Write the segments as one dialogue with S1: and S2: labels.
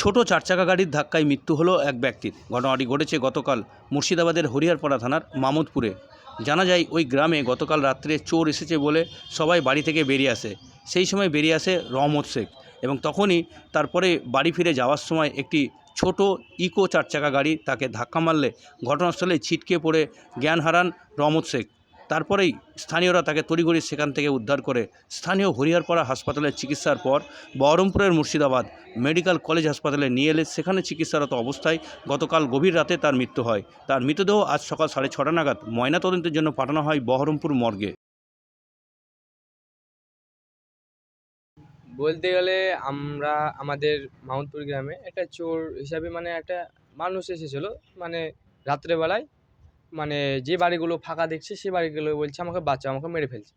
S1: ছোট চারচাকা গাড়ির ধাক্কায় মৃত্যু হলো এক ব্যক্তির। ঘটনাটি ঘটেছে গতকাল মুর্শিদাবাদের হরিহরপাড়া থানার মামুদপুরে। জানা যায়, ওই গ্রামে গতকাল রাত্রে চোর এসেছে বলে সবাই বাড়ি থেকে বেরিয়ে আসে। সেই সময় বেরিয়ে আসে রহমত শেখ এবং তখনই তারপরে বাড়ি ফিরে যাওয়ার সময় একটি ছোট ইকো চারচাকা গাড়ি তাকে ধাক্কা মারলে ঘটনাস্থলে ছিটকে পড়ে জ্ঞান হারান রহমত শেখ। তারপরেই স্থানীয়রা তাকে তড়িঘড়ি সেখান থেকে উদ্ধার করে স্থানীয় হরিহরপাড়া হাসপাতালে চিকিৎসার পর বহরমপুরের মুর্শিদাবাদ মেডিকেল কলেজ হাসপাতালে নিয়ে এলে সেখানে চিকিৎসারত অবস্থায় গতকাল গভীর রাতে তার মৃত্যু হয়। তার মৃতদেহ আজ সকাল সাড়ে ছটা নাগাদ ময়নাতদন্তের জন্য পাঠানো হয় বহরমপুর মর্গে।
S2: বলতে গেলে আমরা আমাদের মাউন্টপুর গ্রামে একটা চোর হিসাবে মানে একটা মানুষ এসেছিল। মানে রাত্রেবেলায় মানে যে বাড়িগুলো ফাঁকা দেখছে সে বাড়িগুলো বলছে আমাকে বাচ্চা আমাকে মেরে ফেলছে।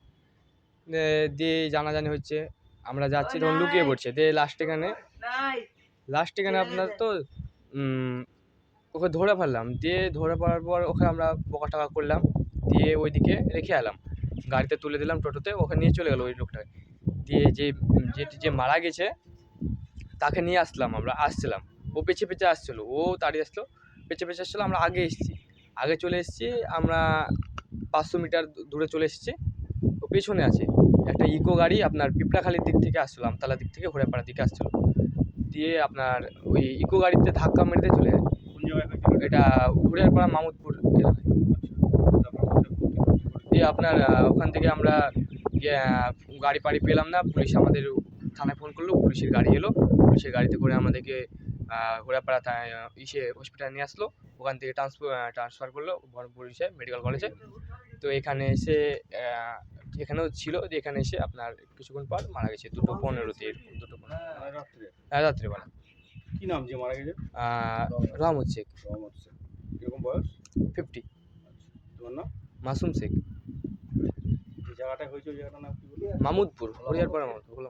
S2: দিয়ে- জানাজানি হচ্ছে। আমরা যাচ্ছি তখন লুকিয়ে পড়ছে। দিয়ে লাস্ট এখানে। লাস্ট এখানে আপনার তো ওকে ধরে ফেললাম। দিয়ে ধরে পড়ার পর ওকে আমরা বকা টাকা করলাম। দিয়ে ওইদিকে রেখে এলাম। গাড়িতে তুলে দিলাম টোটোতে ওকে নিয়ে চলে গেলো ওই লোকটাকে। দিয়ে যে যে যে মারা গেছে তাকে নিয়ে আসলাম আমরা আসছিলাম। ও পেছে পেছে আসছিল ও তাড়িয়ে আসলো পেছে পেছে আসছিল আমরা আগে এসেছি। আগে চলে এসেছি আমরা পাঁচশো মিটার দূরে চলে এসেছি। ও পেছনে আছে একটা ইকো গাড়ি আপনার পিঁপড়াখালির দিক থেকে আসছিল আমতলা দিক থেকে হরিয়াপাড়ার দিকে আসছিল। দিয়ে আপনার ওই ইকো গাড়িতে ধাক্কা মেরে চলে যায়। এটা হরিয়ারপাড়া মামুদপুর এলাকায় দিয়ে আপনার ওখান থেকে আমরা গাড়ি পাড়ি পেলাম না পুলিশ আমাদের থানায় ফোন করল পুলিশের গাড়ি এলো। পুলিশের গাড়িতে করে আমাদেরকে আহ, ইসে হসপিটালে নিয়ে আসলো। ওখান থেকে ট্রান্সফার ট্রান্সফার করল বহরমপুর ইসে মেডিকেল কলেজে তো এখানে এসে এখানেও ছিল দিয়ে এখানে এসে আপনার কিছুক্ষণ পর মারা গেছে দুটো পনেরোতে দুটো পনেরো। হ্যাঁ রাত্রিবেলা
S1: কি নাম যে মারা গেছে?
S2: রহমত শেখ।
S1: রহমত শেখ। কীরকম বয়স?
S2: ফিফটি
S1: তোমার নাম?
S2: মাসুম শেখ।
S1: যে জায়গাটা হয়েছে ওই জায়গাটার নাম কি বলি
S2: মামুদপুর হরিয়ারপাড়া মামুদপুর